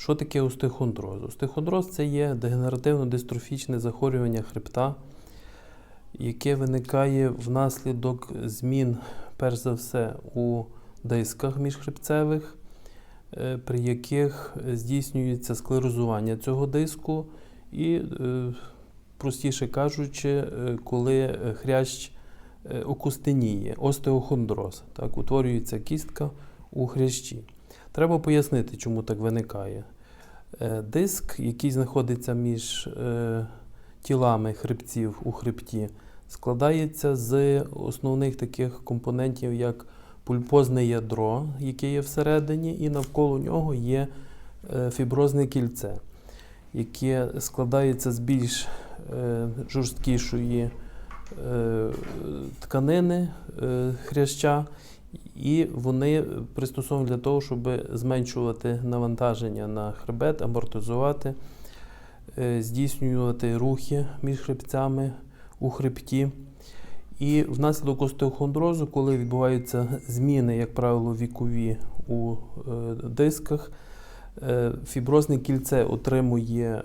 Що таке остеохондроз? Остеохондроз це є дегенеративно-дистрофічне захворювання хребта, яке виникає внаслідок змін, перш за все, у дисках міжхребцевих, е, при яких здійснюється склерозування цього диску, і, е, простіше кажучи, е, коли хрящ окостеніє, остеохондроз, так, утворюється кістка у хрящі. Треба пояснити, чому так виникає. Е, Диск, який знаходиться між е, тілами хребців у хребті, складається з основних таких компонентів, як пульпозне ядро, яке є всередині, і навколо нього є е, фіброзне кільце, яке складається з більш жорсткішої тканини хряща, і вони пристосовані для того, щоб зменшувати навантаження на хребет, амортизувати, е, здійснювати рухи між хребцями у хребті. І внаслідок остеохондрозу, коли відбуваються зміни, як правило, вікові у е, дисках, е, фіброзне кільце отримує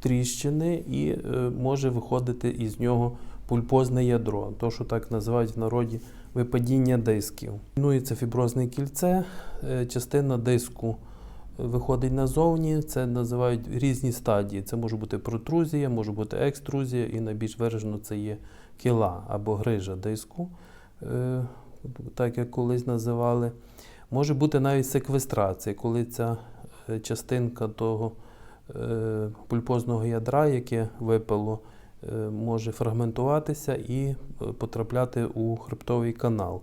тріщини і може виходити із нього пульпозне ядро, то, що так називають в народі випадіння дисків. Руйнується фіброзне кільце, е, частина диску виходить назовні. Це називають різні стадії. Це може бути протрузія, може бути екструзія, і найбільш виражено це є кіла або грижа диску, е, так як колись називали. Може бути навіть секвестрація, коли ця е, частинка того е, пульпозного ядра, яке випало, е, може фрагментуватися і е, потрапляти у хребтовий канал.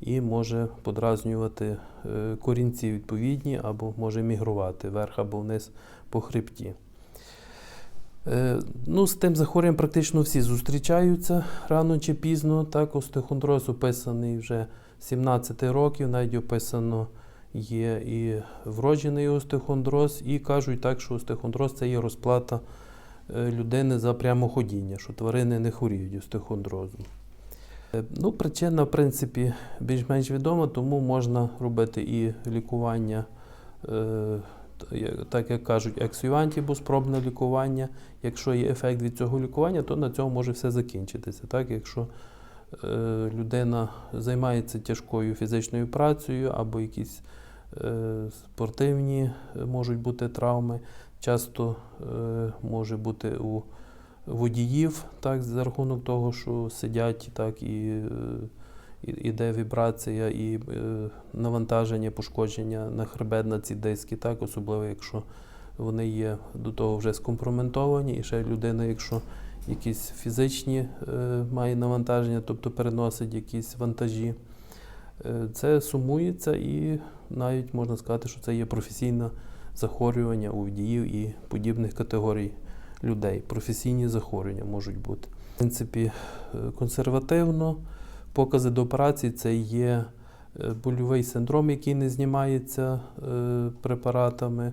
І може подразнювати е, корінці відповідні, або може мігрувати вверх або вниз по хребті. Е, Ну, з тим захворюванням практично всі зустрічаються рано чи пізно. Так, остеохондроз описаний вже 17 років, навіть описано є і вроджений остеохондроз, і кажуть так, що остеохондроз це є розплата е, людини за прямоходіння, що тварини не хворіють остеохондрозом. Е, Ну, причина, в принципі, більш-менш відома, тому можна робити і лікування, е, так як кажуть, ексюантібус, пробне лікування. Якщо є ефект від цього лікування, то на цьому може все закінчитися. Так? Якщо е, людина займається тяжкою фізичною працею або якісь е, спортивні е, можуть бути травми, часто е, може бути у водіїв, так, за рахунок того, що сидять, так, і, е, іде вібрація, і е, навантаження, пошкодження на хребет на ці диски, так, особливо якщо вони є до того вже скомпроментовані, і ще людина, якщо якісь фізичні має навантаження, тобто переносить якісь вантажі, це сумується і навіть можна сказати, що це є професійне захворювання у і подібних категорій людей. Професійні захворювання можуть бути. В принципі, е, консервативно. Покази до операції це є е, больовий синдром, який не знімається е, препаратами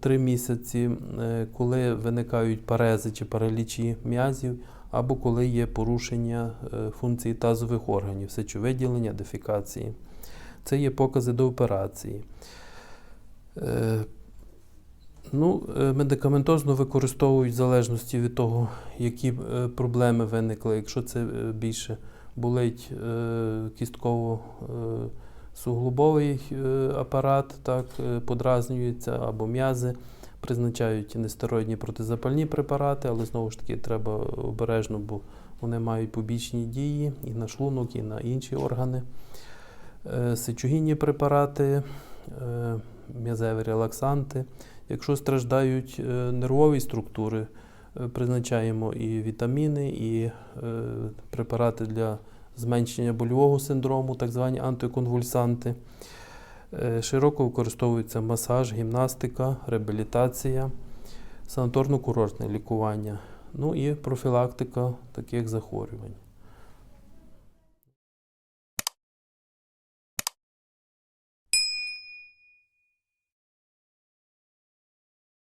три місяці, коли виникають парези чи паралічі м'язів, або коли є порушення функції тазових органів, сечовиділення, дефікації. Це є покази до операції. Е, Ну, е, медикаментозно використовують в залежності від того, які е, проблеми виникли. Якщо це більше болить кістково-суглобовий апарат, так, подразнюється або м'язи, призначають нестероїдні протизапальні препарати, але знову ж таки треба обережно, бо вони мають побічні дії і на шлунок, і на інші органи. Сечогінні препарати, м'язеві релаксанти. Якщо страждають е, нервові структури, е, призначаємо і вітаміни, і е, препарати для зменшення больового синдрому, так звані антиконвульсанти. Широко використовується масаж, гімнастика, реабілітація, санаторно-курортне лікування, ну і профілактика таких захворювань.